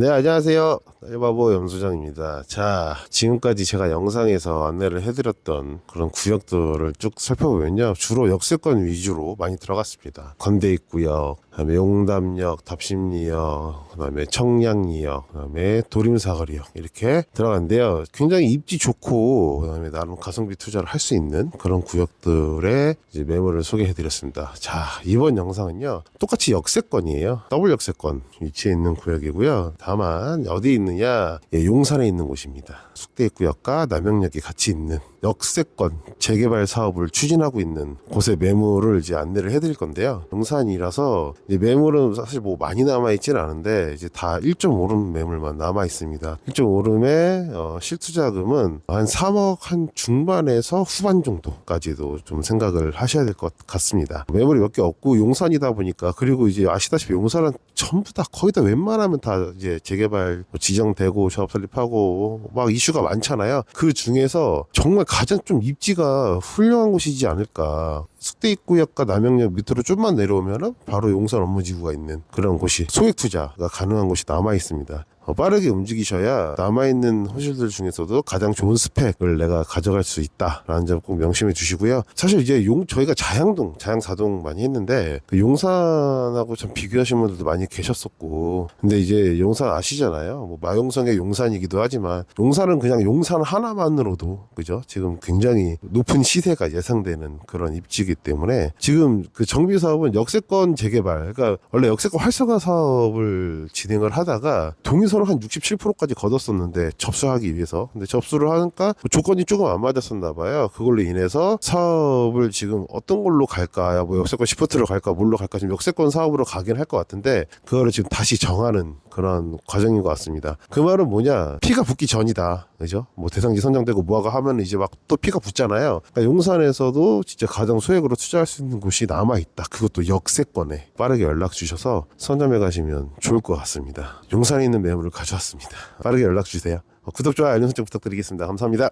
네, 안녕하세요. 딸바보 염소장입니다. 자, 지금까지 제가 영상에서 안내를 해드렸던 그런 구역들을 쭉 살펴보면요. 주로 역세권 위주로 많이 들어갔습니다. 건대입구역, 그다음에 용담역, 답심리역, 그다음에 청량리역, 그다음에 도림사거리역 이렇게 들어간대요. 굉장히 입지 좋고 그다음에 나름 가성비 투자를 할 수 있는 그런 구역들의 매물을 소개해드렸습니다. 자, 이번 영상은요. 똑같이 역세권이에요. 더블 역세권 위치해 있는 구역이고요. 다만 어디 있 느냐? 예, 용산에 있는 곳입니다. 숙대입구역과 남영역이 같이 있는 역세권 재개발 사업을 추진하고 있는 곳의 매물을 이제 안내를 해드릴 건데요. 용산이라서 매물은 사실 뭐 많이 남아 있지는 않은데 이제 다 1.5름 매물만 남아 있습니다. 1.5름의 어, 실투자금은 한 3억 한 중반에서 후반 정도까지도 좀 생각을 하셔야 될 것 같습니다. 매물이 몇 개 없고 용산이다 보니까 그리고 이제 아시다시피 용산은 전부 다 거의 다 웬만하면 다 이제 재개발 뭐 지정되고 사업 설립하고 막 이슈가 많잖아요. 그 중에서 정말 가장 좀 입지가 훌륭한 곳이지 않을까. 숙대 입구역과 남영역 밑으로 좀만 내려오면은 바로 용산 업무지구가 있는 그런 곳이 소액 투자가 가능한 곳이 남아 있습니다. 어, 빠르게 움직이셔야 남아있는 호실들 중에서도 가장 좋은 스펙을 내가 가져갈 수 있다라는 점 꼭 명심해 주시고요. 사실 이제 용 저희가 자양동, 자양사동 많이 했는데 그 용산하고 참 비교하시는 분들도 많이 계셨었고 근데 이제 용산 아시잖아요. 뭐 마용성의 용산이기도 하지만 용산은 그냥 용산 하나만으로도 그죠? 지금 굉장히 높은 시세가 예상되는 그런 입지이기 때문에 지금 그 정비 사업은 역세권 재개발 그러니까 원래 역세권 활성화 사업을 진행을 하다가 동 의서를 한 67%까지 걷었었는데 접수하기 위해서. 근데 접수를 하니까 조건이 조금 안 맞았었나 봐요. 그걸로 인해서 사업을 지금 어떤 걸로 갈까 뭐 역세권 시프트로 갈까 뭘로 갈까 지금 역세권 사업으로 가긴 할 것 같은데 그거를 지금 다시 정하는 그런 과정인 것 같습니다. 그 말은 뭐냐? 피가 붙기 전이다. 그죠? 뭐 대상지 선정되고 뭐하고 하면 이제 막 또 피가 붙잖아요. 그러니까 용산에서도 진짜 가장 소액으로 투자할 수 있는 곳이 남아 있다. 그것도 역세권에 빠르게 연락 주셔서 선점해 가시면 좋을 것 같습니다. 용산에 있는 매물을 가져왔습니다. 빠르게 연락 주세요. 어, 구독 좋아요 알림 설정 부탁드리겠습니다. 감사합니다